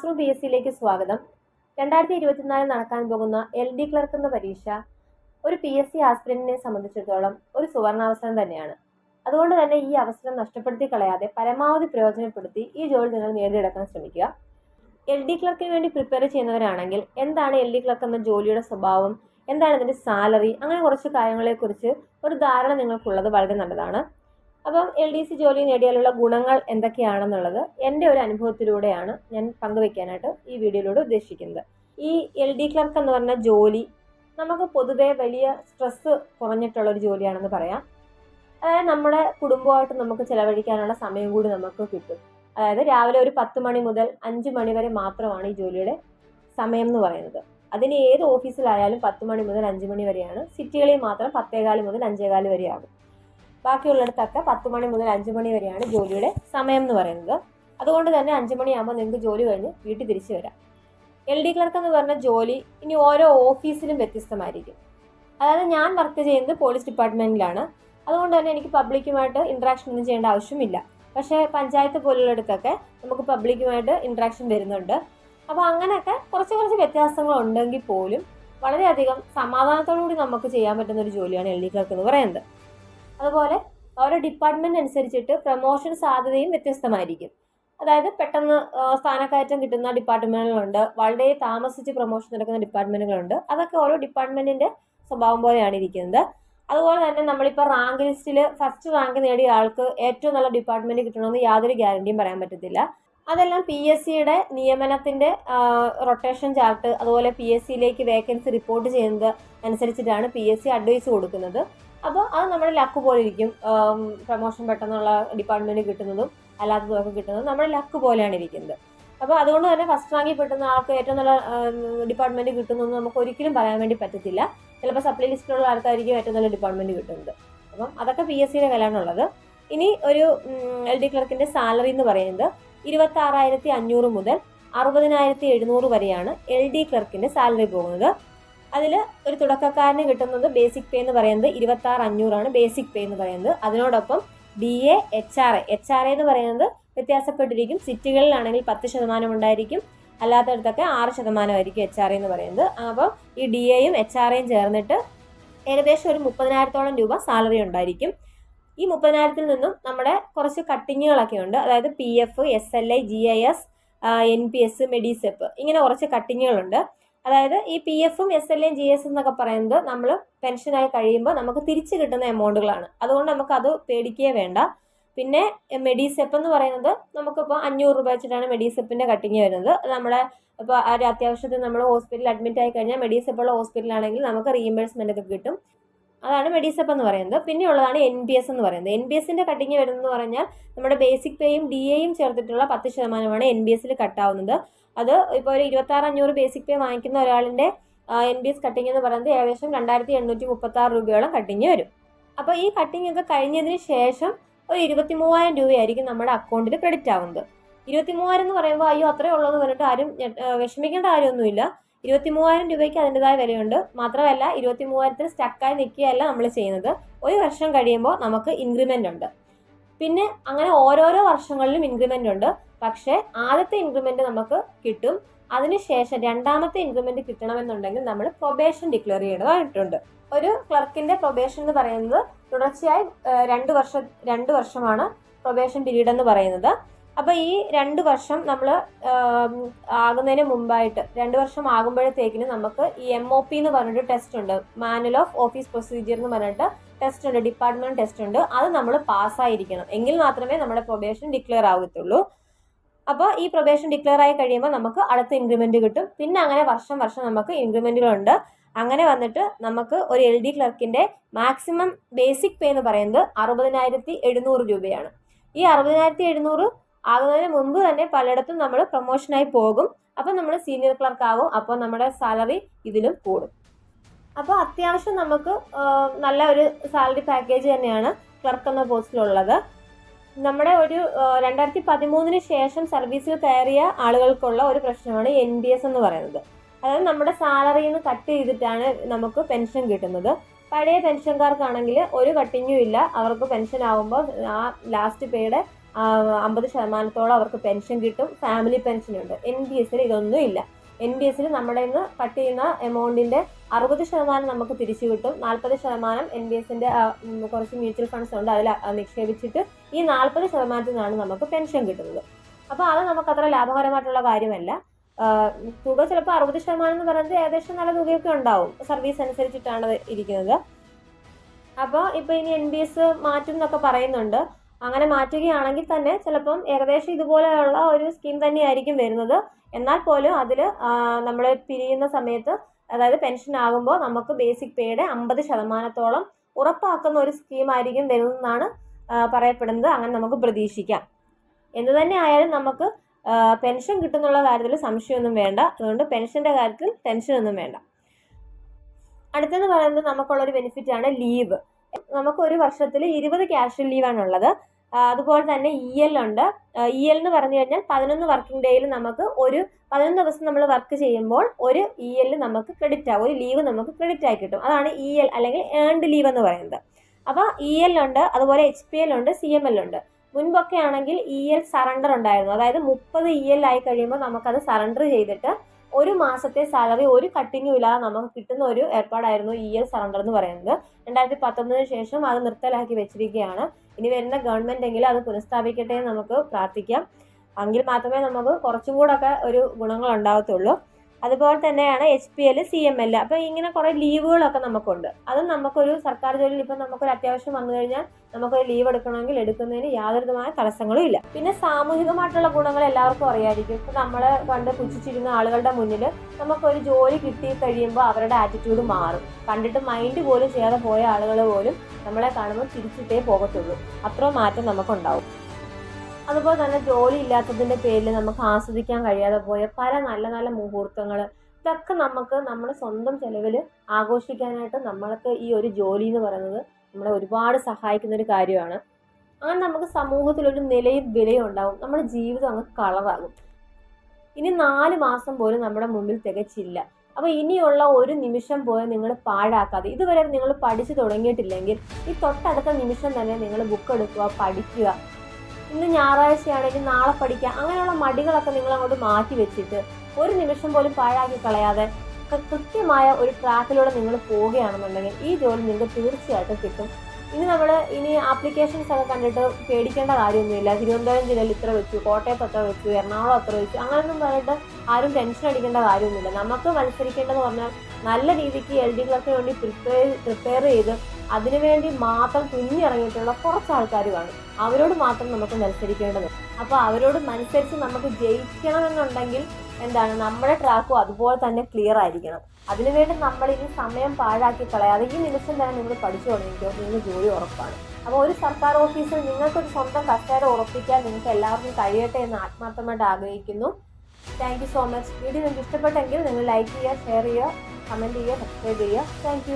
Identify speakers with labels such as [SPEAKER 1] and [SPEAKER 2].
[SPEAKER 1] Class room P S സിയിലേക്ക് സ്വാഗതം. രണ്ടായിരത്തി ഇരുപത്തിനാലിൽ നടക്കാൻ പോകുന്ന എൽ ഡി ക്ലർക്ക് എന്ന പരീക്ഷ ഒരു പി എസ് സി ആസ്പിരന്റിനെ സംബന്ധിച്ചിടത്തോളം ഒരു സുവർണാവസരം തന്നെയാണ്. അതുകൊണ്ട് തന്നെ ഈ അവസരം നഷ്ടപ്പെടുത്തി കളയാതെ പരമാവധി പ്രയോജനപ്പെടുത്തി ഈ ജോലി നിങ്ങൾ നേടിയെടുക്കാൻ ശ്രമിക്കുക. എൽ ഡി ക്ലർക്കിന് വേണ്ടി പ്രിപ്പയർ ചെയ്യുന്നവരാണെങ്കിൽ എന്താണ് എൽ ഡി ക്ലർക്ക് എന്ന ജോലിയുടെ സ്വഭാവം? എന്താണ് ഇതിന്റെ സാലറി അങ്ങനെ കുറച്ച് കാര്യങ്ങളെക്കുറിച്ച് ഒരു ധാരണ നിങ്ങൾക്കുള്ളത് വളരെ നല്ലതാണ്. അപ്പം എൽ ഡി സി ജോലി നേടിയാലുള്ള ഗുണങ്ങൾ എന്തൊക്കെയാണെന്നുള്ളത് എന്റെ ഒരു അനുഭവത്തിലൂടെയാണ് ഞാൻ പങ്കുവെക്കാനായിട്ട് ഈ വീഡിയോയിലൂടെ ഉദ്ദേശിക്കുന്നത്. ഈ എൽ ഡി ക്ലർക്ക് എന്ന് പറഞ്ഞ ജോലി നമുക്ക് പൊതുവെ വലിയ സ്ട്രെസ്സ് കുറഞ്ഞിട്ടുള്ള ഒരു ജോലിയാണെന്ന് പറയാം. അതായത് നമ്മുടെ കുടുംബമായിട്ട് നമുക്ക് ചിലവഴിക്കാനുള്ള സമയം കൂടി നമുക്ക് കിട്ടും. അതായത് രാവിലെ ഒരു പത്ത് മണി മുതൽ അഞ്ച് മണി വരെ മാത്രമാണ് ഈ ജോലിയുടെ സമയം എന്ന് പറയുന്നത്. അതിന് ഏത് ഓഫീസിലായാലും പത്ത് മണി മുതൽ അഞ്ച് മണി വരെയാണ്. സിറ്റികളിൽ മാത്രം പത്തേകാൽ മുതൽ അഞ്ചേകാൽ വരെയാകും. ബാക്കിയുള്ളിടത്തൊക്കെ പത്ത് മണി മുതൽ അഞ്ച് മണി വരെയാണ് ജോലിയുടെ സമയം എന്ന് പറയുന്നത്. അതുകൊണ്ട് തന്നെ അഞ്ച് മണിയാകുമ്പോൾ നിങ്ങൾക്ക് ജോലി കഴിഞ്ഞ് വീട്ടിൽ തിരിച്ചു വരാം. എൽ ഡി ക്ലർക്ക് എന്ന് പറഞ്ഞ ജോലി ഇനി ഓരോ ഓഫീസിലും വ്യത്യസ്തമായിരിക്കും. അതായത് ഞാൻ വർക്ക് ചെയ്യുന്നത് പോലീസ് ഡിപ്പാർട്ട്മെന്റിലാണ് അതുകൊണ്ട് തന്നെ എനിക്ക് പബ്ലിക്കുമായിട്ട് ഇൻട്രാക്ഷൻ ഒന്നും ചെയ്യേണ്ട ആവശ്യമില്ല. പക്ഷേ പഞ്ചായത്ത് പോലുള്ളിടത്തൊക്കെ നമുക്ക് പബ്ലിക്കുമായിട്ട് ഇൻട്രാക്ഷൻ വരുന്നുണ്ട്. അപ്പോൾ അങ്ങനെയൊക്കെ കുറച്ച് കുറച്ച് വ്യത്യാസങ്ങൾ ഉണ്ടെങ്കിൽ പോലും വളരെയധികം സമാധാനത്തോടു കൂടി നമുക്ക് ചെയ്യാൻ പറ്റുന്ന ഒരു ജോലിയാണ് എൽ ഡി ക്ലർക്ക് എന്ന് പറയുന്നത്. അതുപോലെ ഓരോ ഡിപ്പാർട്ട്മെന്റ് അനുസരിച്ചിട്ട് പ്രൊമോഷൻ സാധ്യതയും വ്യത്യസ്തമായിരിക്കും. അതായത് പെട്ടെന്ന് സ്ഥാനക്കയറ്റം കിട്ടുന്ന ഡിപ്പാർട്ട്മെന്റുകളുണ്ട് വളരെ താമസിച്ച് പ്രൊമോഷൻ നടക്കുന്ന ഡിപ്പാർട്ട്മെന്റുകളുണ്ട് അതൊക്കെ ഓരോ ഡിപ്പാർട്ട്മെന്റിന്റെ സ്വഭാവം പോലെയാണ് ഇരിക്കുന്നത്. അതുപോലെ തന്നെ നമ്മളിപ്പോൾ റാങ്ക് ലിസ്റ്റിൽ ഫസ്റ്റ് റാങ്ക് നേടിയ ആൾക്ക് ഏറ്റവും നല്ല ഡിപ്പാർട്ട്മെന്റ് കിട്ടണമെന്ന് യാതൊരു ഗ്യാരണ്ടിയും പറയാൻ പറ്റത്തില്ല. അതെല്ലാം പി എസ് സിയുടെ നിയമനത്തിന്റെ റൊട്ടേഷൻ ചാർട്ട് അതുപോലെ പി എസ് സിയിലേക്ക് വേക്കൻസി റിപ്പോർട്ട് ചെയ്യുന്നത് അനുസരിച്ചിട്ടാണ് പി എസ് സി അഡ്വൈസ് കൊടുക്കുന്നത്. അപ്പോൾ അത് നമ്മുടെ ലക്ക് പോലെ ഇരിക്കും. പ്രൊമോഷൻ പെട്ടെന്നുള്ള ഡിപ്പാർട്ട്മെന്റ് കിട്ടുന്നതും അല്ലാത്തതുമൊക്കെ കിട്ടുന്നതും നമ്മുടെ ലക്ക് പോലെയാണ് ഇരിക്കുന്നത്. അപ്പോൾ അതുകൊണ്ട് തന്നെ ഫസ്റ്റ് റാങ്കിൽ പെട്ടുന്ന ആൾക്ക് ഏറ്റവും നല്ല ഡിപ്പാർട്ട്മെന്റ് കിട്ടുന്നതെന്ന് നമുക്ക് ഒരിക്കലും പറയാൻ വേണ്ടി പറ്റത്തില്ല. ചിലപ്പോൾ സപ്ലൈ ലിസ്റ്റിലുള്ള ആൾക്കായിരിക്കും ഏറ്റവും നല്ല ഡിപ്പാർട്ട്മെന്റ് കിട്ടുന്നത്. അപ്പം അതൊക്കെ പി എസ് സിയുടെ കയ്യിലാണുള്ളത്. ഇനി ഒരു എൽ ഡി ക്ലർക്കിന്റെ സാലറി എന്ന് പറയുന്നത് ഇരുപത്തി ആറായിരത്തി അഞ്ഞൂറ് മുതൽ അറുപതിനായിരത്തി എഴുന്നൂറ് വരെയാണ് എൽ ഡി ക്ലർക്കിന്റെ സാലറി പോകുന്നത്. അതിൽ ഒരു തുടക്കക്കാരന് കിട്ടുന്നത് ബേസിക് പേ എന്ന് പറയുന്നത് ഇരുപത്തി ആറ് അഞ്ഞൂറാണ് ബേസിക് പേ എന്ന് പറയുന്നത്. അതിനോടൊപ്പം B A H R A H R A എന്ന് പറയുന്നത് വ്യത്യാസപ്പെട്ടിരിക്കും. സിറ്റികളിലാണെങ്കിൽ പത്ത് ശതമാനം ഉണ്ടായിരിക്കും. അല്ലാത്തടത്തൊക്കെ ആറ് ശതമാനമായിരിക്കും എച്ച് ആർ എന്ന് പറയുന്നത്. അപ്പം ഈ ഡി എയും എച്ച് ആർ എയും ചേർന്നിട്ട് ഏകദേശം ഒരു മുപ്പതിനായിരത്തോളം രൂപ സാലറി ഉണ്ടായിരിക്കും. ഈ മുപ്പതിനായിരത്തിൽ നിന്നും നമ്മുടെ കുറച്ച് കട്ടിങ്ങുകളൊക്കെ ഉണ്ട്. അതായത് P F S L I G I S N P S Medisep ഇങ്ങനെ കുറച്ച് കട്ടിങ്ങുകളുണ്ട് അതായത് ഈ പി എഫും എസ് എൽ എയും ജി എസ് എന്നൊക്കെ പറയുന്നത് നമ്മൾ പെൻഷനായി കഴിയുമ്പോൾ നമുക്ക് തിരിച്ച് കിട്ടുന്ന എമൗണ്ടുകളാണ് അതുകൊണ്ട് നമുക്ക് അത് പേടിക്കുകയേ വേണ്ട. പിന്നെ മെഡിസെപ്പ് എന്ന് പറയുന്നത് നമുക്കിപ്പോൾ അഞ്ഞൂറ് രൂപ വെച്ചിട്ടാണ് മെഡിസെപ്പിന്റെ കട്ടിങ് വരുന്നത്. നമ്മുടെ ഇപ്പോൾ ഒരു അത്യാവശ്യത്തിന് നമ്മൾ ഹോസ്പിറ്റലിൽ അഡ്മിറ്റ് ആയി കഴിഞ്ഞാൽ മെഡിസെപ്പുള്ള ഹോസ്പിറ്റലാണെങ്കിൽ നമുക്ക് റീഇംബേഴ്സ്മെന്റ് ഒക്കെ കിട്ടും. അതാണ് മെഡിസപ്പ് എന്ന് പറയുന്നത്. പിന്നെ ഉള്ളതാണ് എൻ പി എസ് എന്ന് പറയുന്നത്. എൻ പി എസിന്റെ കട്ടിങ് വരുന്നതെന്ന് പറഞ്ഞാൽ നമ്മുടെ ബേസിക് പേയും ഡി എയും ചേർത്തിട്ടുള്ള പത്ത് ശതമാനമാണ് എൻ ബി എസിൽ കട്ടാവുന്നത് അത് ഇപ്പോൾ ഒരു ഇരുപത്താറ് അഞ്ഞൂറ് ബേസിക് പേ വാങ്ങിക്കുന്ന ഒരാളിന്റെ എൻ ബി എസ് കട്ടിങ് എന്ന് പറയുന്നത് ഏകദേശം രണ്ടായിരത്തി എണ്ണൂറ്റി മുപ്പത്താറ് രൂപയോളം കട്ടിങ് വരും. അപ്പോൾ ഈ കട്ടിങ് ഒക്കെ കഴിഞ്ഞതിന് ശേഷം ഒരു ഇരുപത്തി മൂവായിരം രൂപയായിരിക്കും നമ്മുടെ അക്കൗണ്ടിൽ ക്രെഡിറ്റ് ആവുന്നത്. ഇരുപത്തി മൂവായിരം എന്ന് പറയുമ്പോൾ അയ്യോ അത്രേ ഉള്ളൂ എന്ന് പറഞ്ഞിട്ട് ആരും വിഷമിക്കേണ്ട കാര്യമൊന്നുമില്ല. ഇരുപത്തി മൂവായിരം രൂപയ്ക്ക് അതിന്റെതായ വിലയുണ്ട്. മാത്രമല്ല ഇരുപത്തി മൂവായിരത്തിൽ സ്റ്റക്കായി നിൽക്കുകയല്ല നമ്മൾ ചെയ്യുന്നത്. ഒരു വർഷം കഴിയുമ്പോൾ നമുക്ക് ഇൻക്രിമെന്റ് ഉണ്ട്. പിന്നെ അങ്ങനെ ഓരോരോ വർഷങ്ങളിലും ഇൻക്രിമെന്റ് ഉണ്ട്. പക്ഷേ ആദ്യത്തെ ഇൻക്രിമെന്റ് നമുക്ക് കിട്ടും. അതിനുശേഷം രണ്ടാമത്തെ ഇൻക്രിമെന്റ് കിട്ടണമെന്നുണ്ടെങ്കിൽ നമ്മൾ പ്രൊബേഷൻ ഡിക്ലെയർ ചെയ്യേണ്ടതായിട്ടുണ്ട്. ഒരു ക്ലർക്കിന്റെ പ്രൊബേഷൻ എന്ന് പറയുന്നത് തുടർച്ചയായി രണ്ട് വർഷം രണ്ട് വർഷമാണ് പ്രൊബേഷൻ പീരീഡ് എന്ന് പറയുന്നത്. അപ്പോൾ ഈ രണ്ട് വർഷം നമ്മൾ ആകുന്നതിന് മുമ്പായിട്ട് രണ്ട് വർഷം ആകുമ്പോഴത്തേക്കിന് നമുക്ക് ഈ എം ഒ പി എന്ന് പറഞ്ഞിട്ട് ടെസ്റ്റ് ഉണ്ട്. മാനുവൽ ഓഫ് ഓഫീസ് പ്രൊസീജിയർ എന്ന് പറഞ്ഞിട്ട് ടെസ്റ്റ് ഉണ്ട്. ഡിപ്പാർട്ട്മെന്റ് ടെസ്റ്റ് ഉണ്ട്. അത് നമ്മൾ പാസ്സായിരിക്കണം എങ്കിൽ മാത്രമേ നമ്മുടെ പ്രൊബേഷൻ ഡിക്ലെയർ ആവത്തുള്ളൂ. അപ്പോൾ ഈ പ്രൊബേഷൻ ഡിക്ലെയർ ആയി കഴിയുമ്പോൾ നമുക്ക് അടുത്ത ഇൻക്രിമെന്റ് കിട്ടും. പിന്നെ അങ്ങനെ വർഷം വർഷം നമുക്ക് ഇൻക്രിമെന്റുകളുണ്ട് അങ്ങനെ വന്നിട്ട് നമുക്ക് ഒരു എൽ ഡി ക്ലർക്കിന്റെ മാക്സിമം ബേസിക് പേ എന്ന് പറയുന്നത് അറുപതിനായിരത്തി എഴുന്നൂറ് രൂപയാണ്. ഈ അറുപതിനായിരത്തി എഴുന്നൂറ് ആകുന്നതിന് മുമ്പ് തന്നെ പലയിടത്തും നമ്മൾ പ്രൊമോഷനായി പോകും. അപ്പോൾ നമ്മൾ സീനിയർ ക്ലർക്ക് ആകും. അപ്പോൾ നമ്മുടെ സാലറി ഇതിലും കൂടും. അപ്പോൾ അത്യാവശ്യം നമുക്ക് നല്ല ഒരു സാലറി പാക്കേജ് തന്നെയാണ് ക്ലർക്ക് എന്ന പോസ്റ്റിലുള്ളത്. നമ്മുടെ ഒരു രണ്ടായിരത്തി പതിമൂന്നിന് ശേഷം സർവീസിൽ കയറിയ ആളുകൾക്കുള്ള ഒരു പ്രശ്നമാണ് എൻ ബി എസ് എന്ന് പറയുന്നത്. അതായത് നമ്മുടെ സാലറിയിൽ നിന്ന് കട്ട് ചെയ്തിട്ടാണ് നമുക്ക് പെൻഷൻ കിട്ടുന്നത്. പഴയ പെൻഷൻകാർക്കാണെങ്കിൽ ഒരു കട്ടിങ്ങും ഇല്ല. അവർക്ക് പെൻഷൻ ആകുമ്പോൾ ആ ലാസ്റ്റ് പേയുടെ അമ്പത് ശതമാനത്തോളം അവർക്ക് പെൻഷൻ കിട്ടും ഫാമിലി പെൻഷനുണ്ട് എൻ ബി എസിൽ ഇതൊന്നും ഇല്ല. എൻ ബി എസിൽ നമ്മുടെ ഇന്ന് കട്ട് ചെയ്യുന്ന എമൗണ്ടിന്റെ അറുപത് ശതമാനം നമുക്ക് തിരിച്ചു കിട്ടും. നാൽപ്പത് ശതമാനം എൻ ബി എസിന്റെ കുറച്ച് മ്യൂച്വൽ ഫണ്ട്സ് ഉണ്ട് അതിൽ നിക്ഷേപിച്ചിട്ട് ഈ നാൽപ്പത് ശതമാനത്തിൽ നിന്നാണ് നമുക്ക് പെൻഷൻ കിട്ടുന്നത്. അപ്പോൾ അത് നമുക്ക് അത്ര ലാഭകരമായിട്ടുള്ള കാര്യമല്ല. തുക ചിലപ്പോൾ അറുപത് ശതമാനം എന്ന് പറയുന്നത് ഏകദേശം നല്ല തുകയൊക്കെ ഉണ്ടാവും. സർവീസ് അനുസരിച്ചിട്ടാണ് ഇരിക്കുന്നത്. അപ്പോൾ ഇപ്പോൾ ഇനി എൻ ബി എസ് മാറ്റും എന്നൊക്കെ പറയുന്നുണ്ട്. അങ്ങനെ മാറ്റുകയാണെങ്കിൽ തന്നെ ചിലപ്പം ഏകദേശം ഇതുപോലെയുള്ള ഒരു സ്കീം തന്നെയായിരിക്കും വരുന്നത്. എന്നാൽ പോലും അതിൽ നമ്മൾ പിരിയുന്ന സമയത്ത് അതായത് പെൻഷൻ ആകുമ്പോൾ നമുക്ക് ബേസിക് പേയുടെ അമ്പത് ശതമാനത്തോളം ഉറപ്പാക്കുന്ന ഒരു സ്കീമായിരിക്കും വരുന്നതെന്നാണ് പറയപ്പെടുന്നത്. അങ്ങനെ നമുക്ക് പ്രതീക്ഷിക്കാം. എന്തു തന്നെ ആയാലും നമുക്ക് പെൻഷൻ കിട്ടുന്നുള്ള കാര്യത്തിൽ സംശയമൊന്നും വേണ്ട. അതുകൊണ്ട് പെൻഷന്റെ കാര്യത്തിൽ ടെൻഷനൊന്നും വേണ്ട. അടുത്തെന്ന് പറയുന്നത് നമുക്കുള്ളൊരു ബെനിഫിറ്റ് ആണ് ലീവ് നമുക്ക് ഒരു വർഷത്തിൽ ഇരുപത് ലീവാണ് ഉള്ളത് അതുപോലെ തന്നെ ഇ എൽ ഉണ്ട്. ഇ എൽ എന്ന് പറഞ്ഞു കഴിഞ്ഞാൽ പതിനൊന്ന് വർക്കിംഗ് ഡേയിൽ നമുക്ക് ഒരു പതിനൊന്ന് ദിവസം നമ്മൾ വർക്ക് ചെയ്യുമ്പോൾ ഒരു ഇ എൽ നമുക്ക് ക്രെഡിറ്റ് ആകും ഒരു ലീവ് നമുക്ക് ക്രെഡിറ്റ് ആയി കിട്ടും. അതാണ് ഇ എൽ അല്ലെങ്കിൽ ഏൺഡ് ലീവ് എന്ന് പറയുന്നത്. അപ്പോൾ ഇ എൽ ഉണ്ട് അതുപോലെ എച്ച് പി എൽ ഉണ്ട് സി എം എൽ ഉണ്ട്. മുൻപൊക്കെ ആണെങ്കിൽ ഇ എൽ സറണ്ടർ ഉണ്ടായിരുന്നു. അതായത് മുപ്പത് ഇ എൽ ആയി കഴിയുമ്പോൾ നമുക്കത് സറണ്ടർ ചെയ്തിട്ട് ഒരു മാസത്തെ സാലറി ഒരു കട്ടിങ്ങും ഇല്ലാതെ നമുക്ക് കിട്ടുന്ന ഒരു ഏർപ്പാടായിരുന്നു ഇ എൽ സറണ്ടർ എന്ന് പറയുന്നത്. രണ്ടായിരത്തി പത്തൊമ്പതിന് ശേഷം അത് നിർത്തലാക്കി വെച്ചിരിക്കുകയാണ്. ഇനി വരുന്ന ഗവൺമെന്റ് എങ്കിലും അത് പുനഃസ്ഥാപിക്കട്ടെ എന്ന് നമുക്ക് പ്രാർത്ഥിക്കാം. എങ്കിൽ മാത്രമേ നമുക്ക് കുറച്ചും കൂടെ ഒക്കെ ഒരു ഗുണങ്ങൾ ഉണ്ടാകത്തുള്ളൂ അതുപോലെ തന്നെയാണ് H P L C M L അപ്പോൾ ഇങ്ങനെ കുറേ ലീവുകളൊക്കെ നമുക്കുണ്ട്. അതും നമുക്കൊരു സർക്കാർ ജോലിയിൽ ഇപ്പം നമുക്കൊരു അത്യാവശ്യം വന്നു കഴിഞ്ഞാൽ നമുക്കൊരു ലീവ് എടുക്കണമെങ്കിൽ എടുക്കുന്നതിന് യാതൊരു വിധമായ തടസ്സങ്ങളും ഇല്ല. പിന്നെ സാമൂഹികമായിട്ടുള്ള ഗുണങ്ങൾ എല്ലാവർക്കും അറിയായിരിക്കും. ഇപ്പം നമ്മൾ കണ്ട് പുച്ഛിച്ചിരുന്ന ആളുകളുടെ മുന്നിൽ നമുക്കൊരു ജോലി കിട്ടി കഴിയുമ്പോൾ അവരുടെ ആറ്റിറ്റ്യൂഡ് മാറും. കണ്ടിട്ട് മൈൻഡ് പോലും ചെയ്യാതെ പോയ ആളുകൾ പോലും നമ്മളെ കാണുമ്പോൾ തിരിച്ചിട്ടേ പോകത്തുള്ളൂ. അത്രയും മാറ്റം നമുക്കുണ്ടാവും. അതുപോലെ തന്നെ ജോലി ഇല്ലാത്തതിന്റെ പേരിൽ നമുക്ക് ആസ്വദിക്കാൻ കഴിയാതെ പോയ പല നല്ല നല്ല മുഹൂർത്തങ്ങൾ ഇതൊക്കെ നമുക്ക് നമ്മുടെ സ്വന്തം ചെലവിൽ ആഘോഷിക്കാനായിട്ട് നമ്മൾക്ക് ഈ ഒരു ജോലി എന്ന് പറയുന്നത് നമ്മളെ ഒരുപാട് സഹായിക്കുന്ന ഒരു കാര്യമാണ്. അങ്ങനെ നമുക്ക് സമൂഹത്തിലൊരു നിലയും വിലയും ഉണ്ടാവും. നമ്മുടെ ജീവിതം അങ്ങ് കളറാകും. ഇനി നാല് മാസം പോലും നമ്മുടെ മുമ്പിൽ തികച്ചില്ല. അപ്പോൾ ഇനിയുള്ള ഒരു നിമിഷം പോലും നിങ്ങൾ പാഴാക്കാതെ ഇതുവരെ നിങ്ങൾ പഠിച്ചു തുടങ്ങിയിട്ടില്ലെങ്കിൽ ഈ തൊട്ടടുത്ത നിമിഷം തന്നെ നിങ്ങൾ ബുക്ക് എടുക്കുക പഠിക്കുക ഇന്ന് ഞായറാഴ്ചയാണെങ്കിൽ നാളെ പഠിക്കാം. അങ്ങനെയുള്ള മടികളൊക്കെ നിങ്ങൾ അങ്ങോട്ട് മാറ്റി വെച്ചിട്ട് ഒരു നിമിഷം പോലും പാഴാക്കി കളയാതെ കൃത്യമായ ഒരു ട്രാക്കിലൂടെ നിങ്ങൾ പോവുകയാണെന്നുണ്ടെങ്കിൽ ഈ ജോലി നിങ്ങൾക്ക് തീർച്ചയായിട്ടും കിട്ടും. ഇനി നമ്മൾ ഇനി ആപ്ലിക്കേഷൻസ് ഒക്കെ കണ്ടിട്ട് പേടിക്കേണ്ട കാര്യമൊന്നുമില്ല. തിരുവനന്തപുരം ജില്ലയിൽ ഇത്ര വെച്ചു കോട്ടയത്ത് അത്ര വെച്ചു എറണാകുളം അത്ര വെച്ചു അങ്ങനെയൊന്നും പറഞ്ഞിട്ട് ആരും ടെൻഷൻ അടിക്കേണ്ട കാര്യമൊന്നുമില്ല. നമുക്ക് മത്സരിക്കേണ്ടതെന്ന് പറഞ്ഞാൽ നല്ല രീതിക്ക് എൽ ഡി ക്ലർക്കിന് വേണ്ടി പ്രിപ്പയർ പ്രിപ്പയർ ചെയ്ത് അതിനുവേണ്ടി മാത്രം തുന്നിയിറങ്ങിയിട്ടുള്ള കുറച്ച് ആൾക്കാർ കാണും. അവരോട് മാത്രം നമുക്ക് മത്സരിക്കേണ്ടത്. അപ്പോൾ അവരോട് മത്സരിച്ച് നമുക്ക് ജയിക്കണമെന്നുണ്ടെങ്കിൽ എന്താണ്? നമ്മുടെ ട്രാക്കും അതുപോലെ തന്നെ ക്ലിയർ ആയിരിക്കണം. അതിനുവേണ്ടി നമ്മൾ ഇനി സമയം പാഴാക്കി കളയാതെ ഈ നിമിഷം തന്നെ നിങ്ങൾ പഠിച്ചു തുടങ്ങിക്കോ നിങ്ങൾ ജോലി ഉറപ്പാണ്. അപ്പോൾ ഒരു സർക്കാർ ഓഫീസിൽ നിങ്ങൾക്കൊരു സ്വന്തം കസേര ഉറപ്പിക്കാൻ നിങ്ങൾക്ക് എല്ലാവർക്കും കഴിയട്ടെ എന്ന് ആത്മാർത്ഥമായിട്ട് ആഗ്രഹിക്കുന്നു. താങ്ക് സോ മച്ച് വീഡിയോ നിങ്ങൾക്ക് ഇഷ്ടപ്പെട്ടെങ്കിൽ നിങ്ങൾ ലൈക്ക് ചെയ്യുക ഷെയർ ചെയ്യുക കമന്റ് ചെയ്യുക സബ്സ്ക്രൈബ് ചെയ്യുക. താങ്ക്